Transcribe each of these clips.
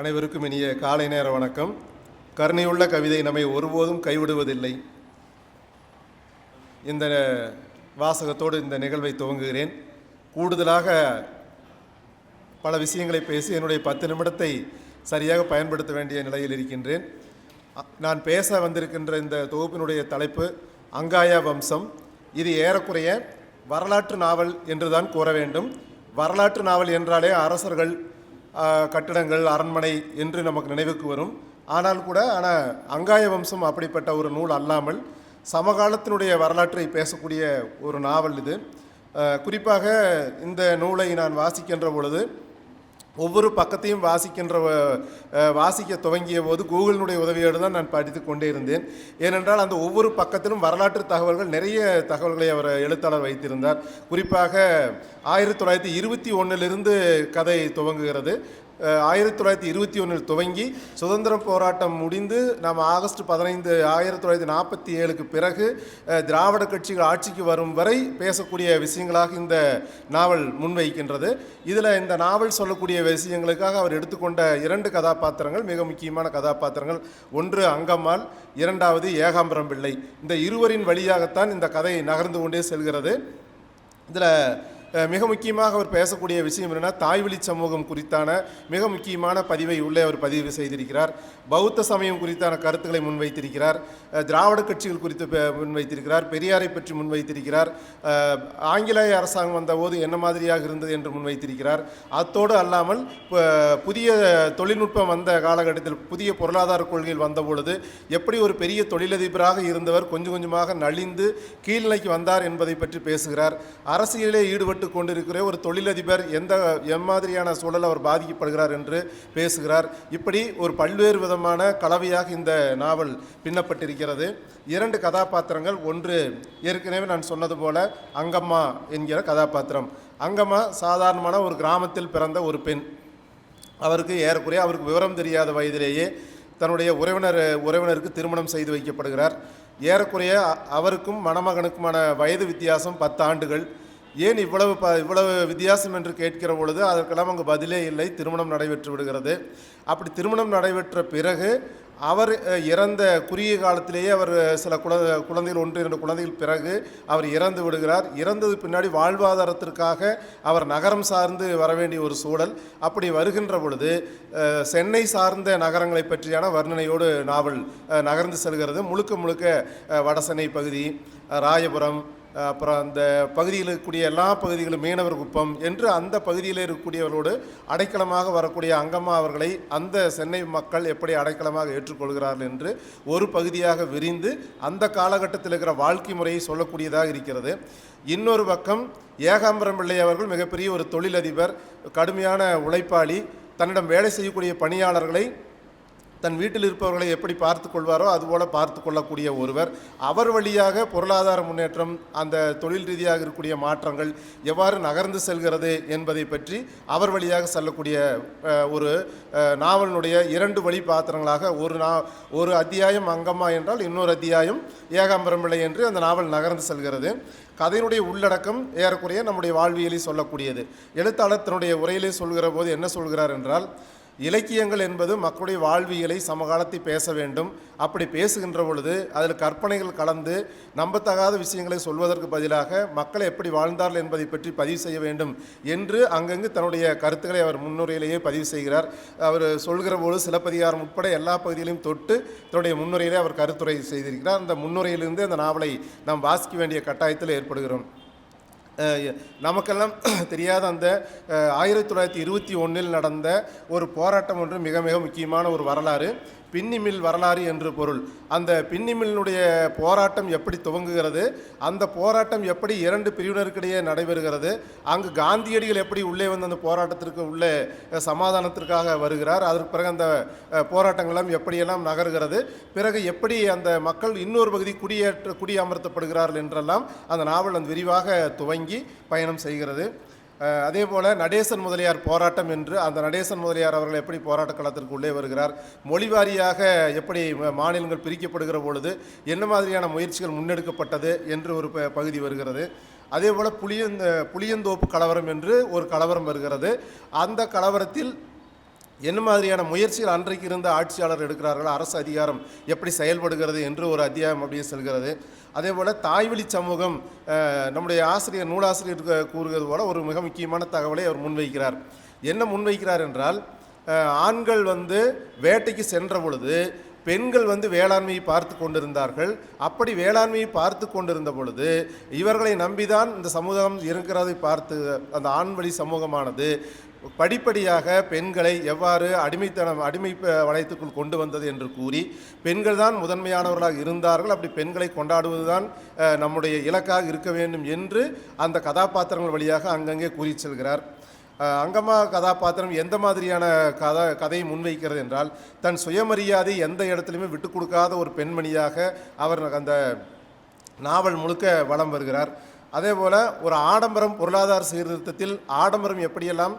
அனைவருக்கும் இனிய காலை நேர வணக்கம். கருணையுள்ள கவிதை நம்மை ஒருபோதும் கைவிடுவதில்லை. இந்த வாசகத்தோடு இந்த நிகழ்வை துவங்குகிறேன். கூடுதலாக பல விஷயங்களை பேசி என்னுடைய பத்து நிமிடத்தை சரியாக பயன்படுத்த வேண்டிய நிலையில் இருக்கின்றேன். நான் பேச வந்திருக்கின்ற இந்த தொகுப்பினுடைய தலைப்பு அங்காயா வம்சம். இது ஏறக்குறைய வரலாற்று நாவல் என்றுதான் கூற வேண்டும். வரலாற்று நாவல் என்றாலே அரசர்கள் கட்டிடங்கள் அரண்மனை என்று நமக்கு நினைவுக்கு வரும். ஆனால் கூட ஆனால் அங்காய வம்சம் அப்படிப்பட்ட ஒரு நூல் அல்லாமல் சமகாலத்தினுடைய வரலாற்றை பேசக்கூடிய ஒரு நாவல் இது. குறிப்பாக இந்த நூலை நான் வாசிக்கின்ற பொழுது ஒவ்வொரு பக்கத்தையும் வாசிக்கின்ற வாசிக்க துவங்கிய போது கூகுளினுடைய உதவியோடு தான் நான் படித்து கொண்டே இருந்தேன். ஏனென்றால் அந்த ஒவ்வொரு பக்கத்திலும் வரலாற்று தகவல்கள் நிறைய தகவல்களை அவர் எழுத்தாளர் வைத்திருந்தார். குறிப்பாக ஆயிரத்தி தொள்ளாயிரத்தி இருபத்தி ஒன்றிலிருந்து கதை துவங்குகிறது. ஆயிரத்தி தொள்ளாயிரத்தி இருபத்தி ஒன்றில் துவங்கி சுதந்திர போராட்டம் முடிந்து நாம் ஆகஸ்ட் பதினைந்து ஆயிரத்தி தொள்ளாயிரத்தி நாற்பத்தி ஏழுக்கு பிறகு திராவிட கட்சிகள் ஆட்சிக்கு வரும் வரை பேசக்கூடிய விஷயங்களாக இந்த நாவல் முன்வைக்கின்றது. இதில் இந்த நாவல் சொல்லக்கூடிய விஷயங்களுக்காக அவர் எடுத்துக்கொண்ட இரண்டு கதாபாத்திரங்கள் மிக முக்கியமான கதாபாத்திரங்கள். ஒன்று அங்கம்மாள் இரண்டாவது ஏகாம்பரம் பிள்ளை. இந்த இருவரின் வழியாகத்தான் இந்த கதை நகர்ந்து கொண்டே செல்கிறது. இதில் மிக முக்கியமாக அவர் பேசக்கூடிய விஷயம் என்னென்னா தாய்வழி சமூகம் குறித்தான மிக முக்கியமான பதிவை உள்ளே அவர் பதிவு செய்திருக்கிறார். பௌத்த சமயம் குறித்தான கருத்துக்களை முன்வைத்திருக்கிறார். திராவிட கட்சிகள் குறித்து முன்வைத்திருக்கிறார். பெரியாரை பற்றி முன்வைத்திருக்கிறார். ஆங்கிலேய அரசாங்கம் வந்தபோது என்ன மாதிரியாக இருந்தது என்று முன்வைத்திருக்கிறார். அத்தோடு அல்லாமல் புதிய தொழில்நுட்பம் வந்த காலகட்டத்தில் புதிய பொருளாதார கொள்கைகள் வந்தபொழுது எப்படி ஒரு பெரிய தொழிலதிபராக இருந்தவர் கொஞ்சம் கொஞ்சமாக நலிந்து கீழ்நிலைக்கு வந்தார் என்பதை பற்றி பேசுகிறார். அரசியலே ஈடுபட்டு கொண்டிருக்கிற ஒரு தொழிலதிபர் எந்த எம்மாதிரியான சூழல் அவர் பாதிக்கப்படுகிறார் என்று பேசுகிறார். இப்படி ஒரு பல்வேறு விதமான கலவையாக இந்த நாவல் பின்னப்பட்டிருக்கிறது. இரண்டு கதாபாத்திரங்கள் ஒன்று ஏற்கனவே நான் சொன்னது போல அங்கம்மா என்கிற கதாபாத்திரம். அங்கம்மா சாதாரணமான ஒரு கிராமத்தில் பிறந்த ஒரு பெண். அவருக்கு ஏறக்குறைய அவருக்கு விவரம் தெரியாத வயதிலேயே தன்னுடைய உறவினர் உறவினருக்கு திருமணம் செய்து வைக்கப்படுகிறார். ஏறக்குறைய அவருக்கும் மணமகனுக்குமான வயது வித்தியாசம் பத்து ஆண்டுகள் ஏன் இவ்வளவு ப இவ்வளவு வித்தியாசம் என்று கேட்கிற பொழுது அதற்கெல்லாம் அங்கு பதிலே இல்லை. திருமணம் நடைபெற்று விடுகிறது. அப்படி திருமணம் நடைபெற்ற பிறகு அவர் இறந்த குறுகிய காலத்திலேயே அவர் சில குழ குழந்தைகள் ஒன்று இரண்டு குழந்தைகள் பிறகு அவர் இறந்து விடுகிறார். இறந்தது பின்னாடி வாழ்வாதாரத்திற்காக அவர் நகரம் சார்ந்து வர வேண்டிய ஒரு சூழல். அப்படி வருகின்ற பொழுது சென்னை சார்ந்த நகரங்களை பற்றியான வர்ணனையோடு நாவல் நகர்ந்து செல்கிறது. முழுக்க முழுக்க வடசென்னை பகுதி ராயபுரம் அப்புறம் அந்த பகுதியில் இருக்கக்கூடிய எல்லா பகுதிகளும் மீனவர் குப்பம் என்று அந்த பகுதியில் இருக்கக்கூடியவர்களோடு அடைக்கலமாக வரக்கூடிய அங்கம்மா அவர்களை அந்த சென்னை மக்கள் எப்படி அடைக்கலமாக ஏற்றுக்கொள்கிறார்கள் என்று ஒரு பகுதியாக விரிந்து அந்த காலகட்டத்தில் இருக்கிற வாழ்க்கை முறையை சொல்லக்கூடியதாக இருக்கிறது. இன்னொரு பக்கம் ஏகாம்பரம் பிள்ளை அவர்கள் மிகப்பெரிய ஒரு தொழிலதிபர் கடுமையான உழைப்பாளி தன்னிடம் வேலை செய்யக்கூடிய பணியாளர்களை தன் வீட்டில் இருப்பவர்களை எப்படி பார்த்து கொள்வாரோ அதுபோல் பார்த்து கொள்ளக்கூடிய ஒருவர். அவர் வழியாக பொருளாதார முன்னேற்றம் அந்த தொழில் ரீதியாக இருக்கக்கூடிய மாற்றங்கள் எவ்வாறு நகர்ந்து செல்கிறது என்பதை பற்றி அவர் வழியாக செல்லக்கூடிய ஒரு நாவலினுடைய இரண்டு வழி பாத்திரங்களாக ஒரு நா ஒரு அத்தியாயம் அங்கம்மா என்றால் இன்னொரு அத்தியாயம் ஏகாம்பரம் என்று அந்த நாவல் நகர்ந்து செல்கிறது. கதையினுடைய உள்ளடக்கம் ஏறக்குறைய நம்முடைய வாழ்வியலை சொல்லக்கூடியது. எழுத்தாளர் தன்னுடைய உரையிலே சொல்கிற போது என்ன சொல்கிறார் என்றால் இலக்கியங்கள் என்பது மக்களுடைய வாழ்வியலை சமகாலத்தை பேச வேண்டும். அப்படி பேசுகின்ற பொழுது அதில் கற்பனைகள் கலந்து நம்பத்தகாத விஷயங்களை சொல்வதற்கு பதிலாக மக்கள் எப்படி வாழ்ந்தார்கள் என்பதை பற்றி பதிவு செய்ய வேண்டும் என்று அங்கங்கு தன்னுடைய கருத்துக்களை அவர் முன்னுரையிலேயே பதிவு செய்கிறார். அவர் சொல்கிற போது சிலப்பதிகாரம் உட்பட எல்லா பகுதிகளையும் தொட்டு தன்னுடைய முன்னுரையிலே அவர் கருத்துரை செய்திருக்கிறார். அந்த முன்னுரையிலிருந்து அந்த நாவலை நாம் வாசிக்க வேண்டிய கட்டாயத்தில் ஏற்படுகிறோம். நமக்கெல்லாம் தெரியாத அந்த ஆயிரத்தி தொள்ளாயிரத்தி இருபத்தி ஒன்றில் நடந்த ஒரு போராட்டம் ஒன்று மிக மிக முக்கியமான ஒரு வரலாறு. பின்னிமில் வரலாறு என்று பொருள். அந்த பின்னிமில்னுடைய போராட்டம் எப்படி துவங்குகிறது? அந்த போராட்டம் எப்படி இரண்டு பிரிவினருக்கிடையே நடைபெறுகிறது? அங்கு காந்தியடிகள் எப்படி உள்ளே வந்து அந்த போராட்டத்திற்கு உள்ளே சமாதானத்திற்காக வருகிறார்? அதற்கு பிறகு அந்த போராட்டங்கள்லாம் எப்படியெல்லாம் நகர்கிறது? பிறகு எப்படி அந்த மக்கள் இன்னொரு பகுதி குடியேற்ற குடியமர்த்தப்படுகிறார்கள் என்றெல்லாம் அந்த நாவல் அந்த விரிவாக துவங்கி பயணம் செய்கிறது. அதே போல் நடேசன் முதலியார் போராட்டம் என்று அந்த நடேசன் முதலியார் அவர்கள் எப்படி போராட்ட களத்திற்கு உள்ளே வருகிறார் மொழி வாரியாக எப்படி மாநிலங்கள் பிரிக்கப்படுகிற பொழுது என்ன மாதிரியான முயற்சிகள் முன்னெடுக்கப்பட்டது என்று ஒரு ப- பகுதி வருகிறது. அதே போல் புளியந்த புளியந்தோப்பு கலவரம் என்று ஒரு கலவரம் வருகிறது. அந்த கலவரத்தில் என்ன மாதிரியான முயற்சிகள் அன்றைக்கு இருந்த ஆட்சியாளர் எடுக்கிறார்கள் அரசு அதிகாரம் எப்படி செயல்படுகிறது என்று ஒரு அத்தியாயம் அப்படியே செல்கிறது. அதே போல் தாய்வழி சமூகம் நம்முடைய ஆசிரியர் நூலாசிரியர் கூறுகிறது போல ஒரு மிக முக்கியமான தகவலை அவர் முன்வைக்கிறார். என்ன முன்வைக்கிறார் என்றால் ஆண்கள் வந்து வேட்டைக்கு சென்ற பொழுது பெண்கள் வந்து வேளாண்மையை பார்த்து கொண்டிருந்தார்கள். அப்படி வேளாண்மையை பார்த்து கொண்டிருந்த பொழுது இவர்களை நம்பிதான் இந்த சமூகம் இருக்கிறதை பார்த்து அந்த ஆண்வழி சமூகமானது படிப்படியாக பெண்களை எவ்வாறு அடிமைத்தனம் அடிமை வளையத்துக்குள் கொண்டு வந்தது என்று கூறி பெண்கள் தான் முதன்மையானவர்களாக இருந்தார்கள். அப்படி பெண்களை கொண்டாடுவதுதான் நம்முடைய இலக்காக இருக்க வேண்டும் என்று அந்த கதாபாத்திரங்கள் வழியாக அங்கங்கே கூறி செல்கிறார். அங்கம்மா கதாபாத்திரம் எந்த மாதிரியான கதை கதையை முன்வைக்கிறது என்றால் தன் சுயமரியாதை எந்த இடத்துலையுமே விட்டு கொடுக்காத ஒரு பெண்மணியாக அவர் அந்த நாவல் முழுக்க வலம் வருகிறார். அதே போல் ஒரு ஆடம்பரம் பொருளாதார சீர்திருத்தத்தில் ஆடம்பரம் எப்படியெல்லாம்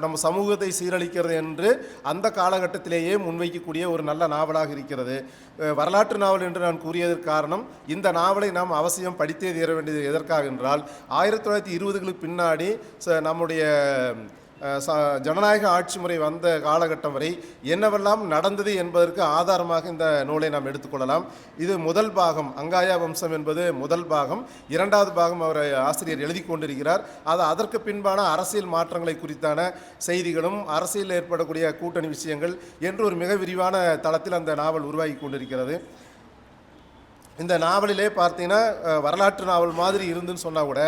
நம்ம சமூகத்தை சீரழிக்கிறது என்று அந்த காலகட்டத்திலேயே முன்வைக்கக்கூடிய ஒரு நல்ல நாவலாக இருக்கிறது. வரலாற்று நாவல் என்று நான் கூறியதற்கு காரணம் இந்த நாவலை நாம் அவசியம் படித்தே தீர வேண்டியது எதற்காக என்றால் ஆயிரத்தி தொள்ளாயிரத்தி இருபதுகளுக்கு பின்னாடி ச- நம்முடைய ஜனநாயக ஆட்சி முறை வந்த காலகட்டம் வரை என்னவெல்லாம் நடந்தது என்பதற்கு ஆதாரமாக இந்த நூலை நாம் எடுத்துக்கொள்ளலாம். இது முதல் பாகம். அங்காயா வம்சம் என்பது முதல் பாகம். இரண்டாவது பாகம் அவர் ஆசிரியர் எழுதி கொண்டிருக்கிறார். அது அதற்கு பின்பான அரசியல் மாற்றங்களை குறித்தான செய்திகளும் அரசியலில் ஏற்படக்கூடிய கூட்டணி விஷயங்கள் என்று ஒரு மிக விரிவான தளத்தில் அந்த நாவல் உருவாகி கொண்டிருக்கிறது. இந்த நாவலிலே பார்த்தீங்கன்னா வரலாற்று நாவல் மாதிரி இருந்துன்னு சொன்னால் கூட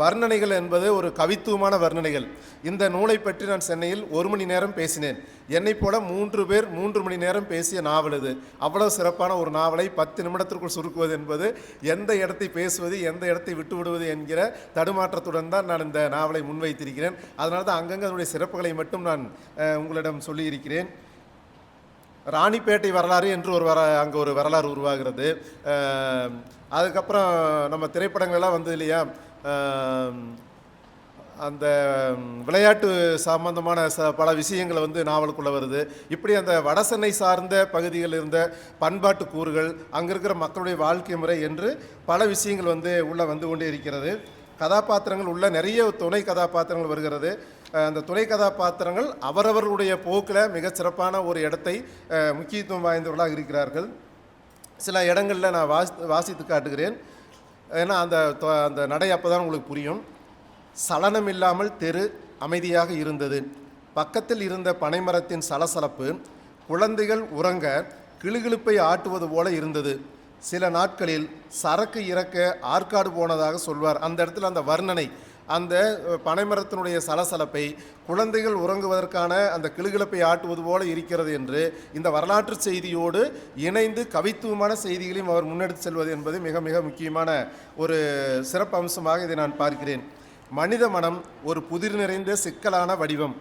வர்ணனைகள் என்பது ஒரு கவித்துவமான வர்ணனைகள். இந்த நூலை பற்றி நான் சென்னையில் ஒரு மணி நேரம் பேசினேன். என்னை போல மூன்று பேர் மூன்று மணி நேரம் பேசிய நாவல் இது. அவ்வளவு சிறப்பான ஒரு நாவலை பத்து நிமிடத்திற்குள் சுருக்குவது என்பது எந்த இடத்தை பேசுவது எந்த இடத்தை விட்டு விடுவது என்கிற தடுமாற்றத்துடன் தான் நான் இந்த நாவலை முன்வைத்திருக்கிறேன். அதனால தான் அங்கங்கே அதனுடைய சிறப்புகளை மட்டும் நான் உங்களிடம் சொல்லியிருக்கிறேன். ராணிப்பேட்டை வரலாறு என்று ஒரு வர அங்கே ஒரு வரலாறு உருவாகிறது. அதுக்கப்புறம் நம்ம திரைப்படங்கள்லாம் வந்து இல்லையா அந்த விளையாட்டு சம்பந்தமான ச பல விஷயங்கள் வந்து நாவலுக்குள்ளே வருது. இப்படி அந்த வடசென்னை சார்ந்த பகுதிகளில் இருந்த பண்பாட்டு கூறுகள் அங்கே இருக்கிற மக்களுடைய வாழ்க்கை முறை என்று பல விஷயங்கள் வந்து உள்ளே வந்து கொண்டே இருக்கிறது. கதாபாத்திரங்கள் உள்ள நிறைய துணை கதாபாத்திரங்கள் வருகிறது. அந்த துணை கதாபாத்திரங்கள் அவரவர்களுடைய போக்கில் மிகச் சிறப்பான ஒரு இடத்தை முக்கியத்துவம் வாய்ந்தவர்களாக இருக்கிறார்கள். சில இடங்களில் நான் வாசி வாசித்து காட்டுகிறேன். ஏன்னா அந்த அந்த நடை அப்போ தான் உங்களுக்கு புரியும். சலனம் இல்லாமல் தெரு அமைதியாக இருந்தது. பக்கத்தில் இருந்த பனைமரத்தின் சலசலப்பு குழந்தைகள் உறங்க கிளுகிளுப்பை ஆட்டுவது போல இருந்தது. சில நாட்களில் சரக்கு இறக்க ஆற்காடு போனதாக சொல்வார். அந்த இடத்துல அந்த வர்ணனை அந்த பனைமரத்தினுடைய சலசலப்பை குழந்தைகள் உறங்குவதற்கான அந்த கிளுகிழப்பை ஆட்டுவது போல இருக்கிறது என்று இந்த வரலாற்று செய்தியோடு இணைந்து கவித்துவமான செய்திகளையும் அவர் முன்னெடுத்து செல்வது என்பது மிக மிக முக்கியமான ஒரு சிறப்பு அம்சமாக இதை நான் பார்க்கிறேன். மனித மனம் ஒரு புதிர் நிறைந்த சிக்கலான வடிவம்.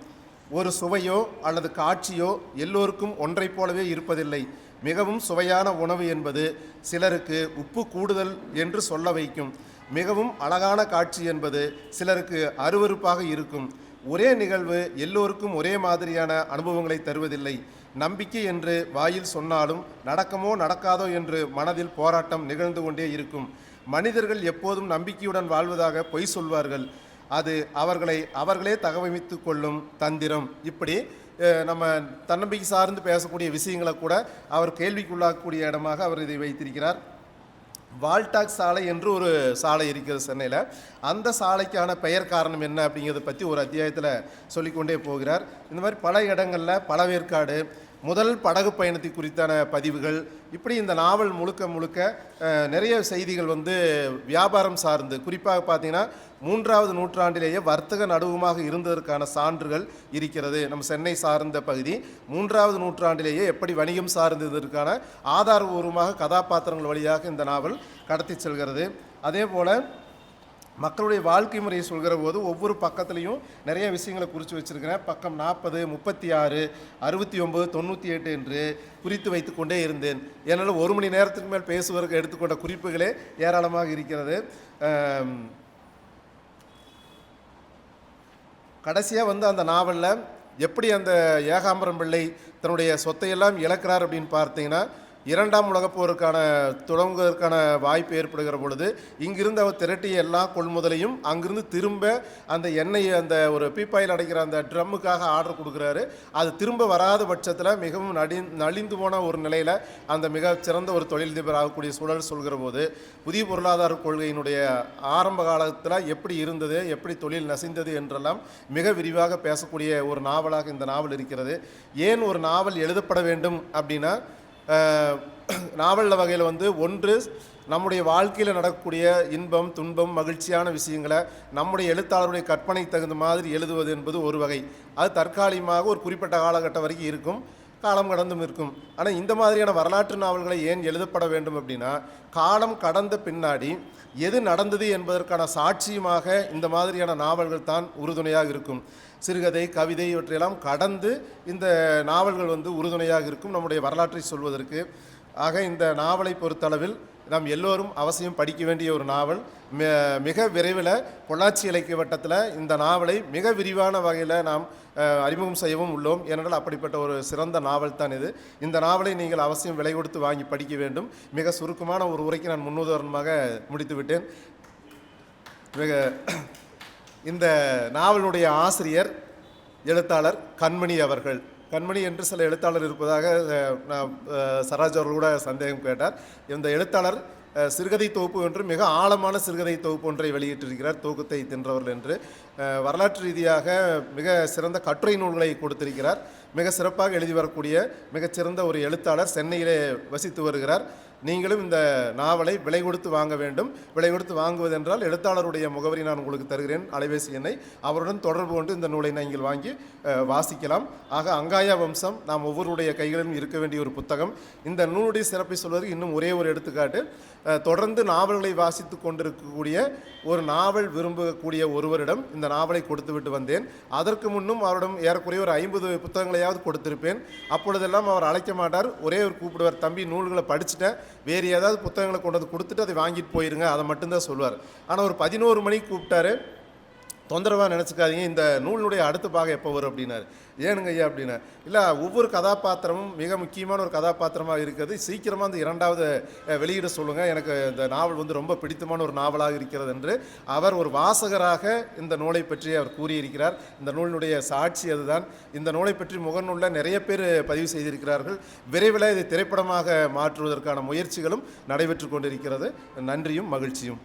ஒரு சுவையோ அல்லது காட்சியோ எல்லோருக்கும் ஒன்றைப் போலவே இருப்பதில்லை. மிகவும் சுவையான உணவு என்பது சிலருக்கு உப்பு கூடுதல் என்று சொல்ல வைக்கும். மிகவும் அழகான காட்சி என்பது சிலருக்கு அருவருப்பாக இருக்கும். ஒரே நிகழ்வு எல்லோருக்கும் ஒரே மாதிரியான அனுபவங்களை தருவதில்லை. நம்பிக்கை என்று வாயில் சொன்னாலும் நடக்கமோ நடக்காதோ என்று மனதில் போராட்டம் நிகழ்ந்து கொண்டே இருக்கும். மனிதர்கள் எப்போதும் நம்பிக்கையுடன் வாழ்வதாக பொய் சொல்வார்கள். அது அவர்களை அவர்களே தகவமைத்து கொள்ளும் தந்திரம். இப்படி நம்ம தன்னம்பிக்கை சார்ந்து பேசக்கூடிய விஷயங்களை கூட அவர் கேள்விக்குள்ளாக்கக்கூடிய இடமாக அவர் இதை வைத்திருக்கிறார். வால்டாக் சாலை என்று ஒரு சாலை இருக்கிறது சென்னையில். அந்த சாலைக்கான பெயர் காரணம் என்ன அப்படிங்கிறத பற்றி ஒரு அத்தியாயத்தில் சொல்லிக்கொண்டே போகிறார். இந்த மாதிரி பல இடங்களில் பழவேற்காடு முதல் படகு பயணத்தை குறித்தான பதிவுகள். இப்படி இந்த நாவல் முழுக்க முழுக்க நிறைய செய்திகள் வந்து வியாபாரம் சார்ந்து குறிப்பாக பார்த்தீங்கன்னா மூன்றாவது நூற்றாண்டிலேயே வர்த்தக நடுவுமாக இருந்ததற்கான சான்றுகள் இருக்கிறது. நம்ம சென்னை சார்ந்த பகுதி மூன்றாவது நூற்றாண்டிலேயே எப்படி வணிகம் சார்ந்ததற்கான ஆதாரபூர்வமாக கதாபாத்திரங்கள் வழியாக இந்த நாவல் கடத்தி செல்கிறது. அதே போல் மக்களுடைய வாழ்க்கை முறையை சொல்கிற போது ஒவ்வொரு பக்கத்துலேயும் நிறைய விஷயங்களை குறித்து வச்சுருக்கிறேன். பக்கம் நாற்பது முப்பத்தி ஆறு அறுபத்தி ஒம்பது தொண்ணூற்றி எட்டு என்று குறித்து வைத்து கொண்டே இருந்தேன். என்னால் ஒரு மணி நேரத்துக்கு மேல் பேசுவதற்கு எடுத்துக்கொண்ட குறிப்புகளே ஏராளமாக இருக்கிறது. கடைசியாக வந்து அந்த நாவலில் எப்படி அந்த ஏகாம்பரம் பிள்ளை தன்னுடைய சொத்தையெல்லாம் இழக்கிறார் அப்படின்னு பார்த்தீங்கன்னா இரண்டாம் உலகப் போருக்கான தொடங்குவதற்கான வாய்ப்பு ஏற்படுகிற பொழுது இங்கிருந்து அவர் திரட்டிய எல்லா கொள்முதலையும் அங்கிருந்து திரும்ப அந்த எண்ணெய் அந்த ஒரு பீப்பாயில் அடைக்கிற அந்த ட்ரம்முக்காக ஆர்டர் கொடுக்குறாரு. அது திரும்ப வராத பட்சத்தில் மிகவும் நடி நலிந்து போன ஒரு நிலையில் அந்த மிக சிறந்த ஒரு தொழிலதிபர் ஆகக்கூடிய சூழல் சொல்கிற போது புதிய பொருளாதார கொள்கையினுடைய ஆரம்ப காலத்தில் எப்படி இருந்தது எப்படி தொழில் நசிந்தது என்றெல்லாம் மிக விரிவாக பேசக்கூடிய ஒரு நாவலாக இந்த நாவல் இருக்கிறது. ஏன் ஒரு நாவல் எழுதப்பட வேண்டும் அப்படின்னா நாவல் வகையில் வந்து ஒன்று நம்முடைய வாழ்க்கையில் நடக்கக்கூடிய இன்பம் துன்பம் மகிழ்ச்சியான விஷயங்களை நம்முடைய எழுத்தாளருடைய கற்பனை தகுந்த மாதிரி எழுதுவது என்பது ஒரு வகை. அது தற்காலிகமாக ஒரு குறிப்பிட்ட காலகட்டம் வரைக்கும் இருக்கும். காலம் கடந்தும் இருக்கும் ஆனால் இந்த மாதிரியான வரலாற்று நாவல்களை ஏன் எழுதப்பட வேண்டும் அப்படின்னா காலம் கடந்த பின்னாடி எது நடந்தது என்பதற்கான சாட்சியமாக இந்த மாதிரியான நாவல்கள் தான் உறுதுணையாக இருக்கும். சிறுகதை கவிதை இவற்றையெல்லாம் கடந்து இந்த நாவல்கள் வந்து உறுதுணையாக இருக்கும். நம்முடைய வரலாற்றை சொல்வதற்கு. ஆக இந்த நாவலை பொறுத்தளவில் நாம் எல்லோரும் அவசியம் படிக்க வேண்டிய ஒரு நாவல். மிக விரைவில் பொள்ளாச்சி இலக்கிய வட்டத்தில் இந்த நாவலை மிக விரிவான வகையில் நாம் அறிமுகம் செய்யவும் உள்ளோம். ஏனென்றால் அப்படிப்பட்ட ஒரு சிறந்த நாவல் தான் இது. இந்த நாவலை நீங்கள் அவசியம் விலை கொடுத்து வாங்கி படிக்க வேண்டும். மிக சுருக்கமான ஒரு உரைக்கு நான் முன்னுதாரணமாக முடித்துவிட்டேன் மிக இந்த நாவலுடைய ஆசிரியர் எழுத்தாளர் கண்மணி அவர்கள். கண்மணி என்று சில எழுத்தாளர் இருப்பதாக சராஜ் அவர்கள் கூட சந்தேகம் கேட்டார். இந்த எழுத்தாளர் சிறுகதை தொகுப்பு என்று மிக ஆழமான சிறுகதை தொகுப்பு ஒன்றை வெளியிட்டிருக்கிறார் தூக்கத்தை தின்றவர்கள் என்று. வரலாற்று ரீதியாக மிக சிறந்த கட்டுரை நூல்களை கொடுத்திருக்கிறார். மிக சிறப்பாக எழுதி வரக்கூடிய மிகச்சிறந்த ஒரு எழுத்தாளர் சென்னையிலே வசித்து வருகிறார். நீங்களும் இந்த நாவலை விலை கொடுத்து வாங்க வேண்டும். விலை கொடுத்து வாங்குவதென்றால் எழுத்தாளருடைய முகவரி நான் உங்களுக்கு தருகிறேன். அலைபேசி எண்ணை அவருடன் தொடர்பு கொண்டு இந்த நூலை நீங்கள் வாங்கி வாசிக்கலாம். ஆக அங்காயா வம்சம் நாம் ஒவ்வொருடைய கைகளிலும் இருக்க வேண்டிய ஒரு புத்தகம். இந்த நூலுடைய சிறப்பை சொல்வதற்கு இன்னும் ஒரே ஒரு எடுத்துக்காட்டு. தொடர்ந்து நாவல்களை வாசித்து கொண்டிருக்கக்கூடிய ஒரு நாவல் விரும்பக்கூடிய ஒருவரிடம் இந்த நாவலை கொடுத்துவிட்டு வந்தேன். அதற்கு முன்னும் அவரிடம் ஏறக்குறைய ஒரு ஐம்பது புத்தகங்களையாவது கொடுத்திருப்பேன். அப்பொழுதெல்லாம் அவர் அழைக்க மாட்டார். ஒரே ஒரு கூப்பிடுவார் தம்பி நூல்களை படிச்சுட்டேன். வேறு ஏதாவது புத்தகங்களை கொண்டு வந்து கொடுத்துட்டு அதை வாங்கிட்டு போயிருங்க. அதை மட்டும்தான் சொல்லுவார். ஆனால் ஒரு பதினோரு மணிக்கு கூப்பிட்டாரு. தொந்தரவாக நினச்சிக்காதீங்க. இந்த நூலினுடைய அடுத்த பாகம் எப்போ வரும் அப்படின்னாரு. ஏனுங்க ஐயா அப்படின்னா இல்லை ஒவ்வொரு கதாபாத்திரமும் மிக முக்கியமான ஒரு கதாபாத்திரமாக இருக்குது. சீக்கிரமாக அந்த இரண்டாவது வெளியிட சொல்லுங்கள் எனக்கு இந்த நாவல் வந்து ரொம்ப பிடித்தமான ஒரு நாவலாக இருக்கிறது என்று அவர் ஒரு வாசகராக இந்த நூலை பற்றி அவர் கூறியிருக்கிறார். இந்த நூலினுடைய சாட்சி அதுதான். இந்த நூலை பற்றி முகநூலில் நிறைய பேர் பதிவு செய்திருக்கிறார்கள். விரைவில் இதை திரைப்படமாக மாற்றுவதற்கான முயற்சிகளும் நடைபெற்று கொண்டிருக்கிறது. நன்றியும் மகிழ்ச்சியும்.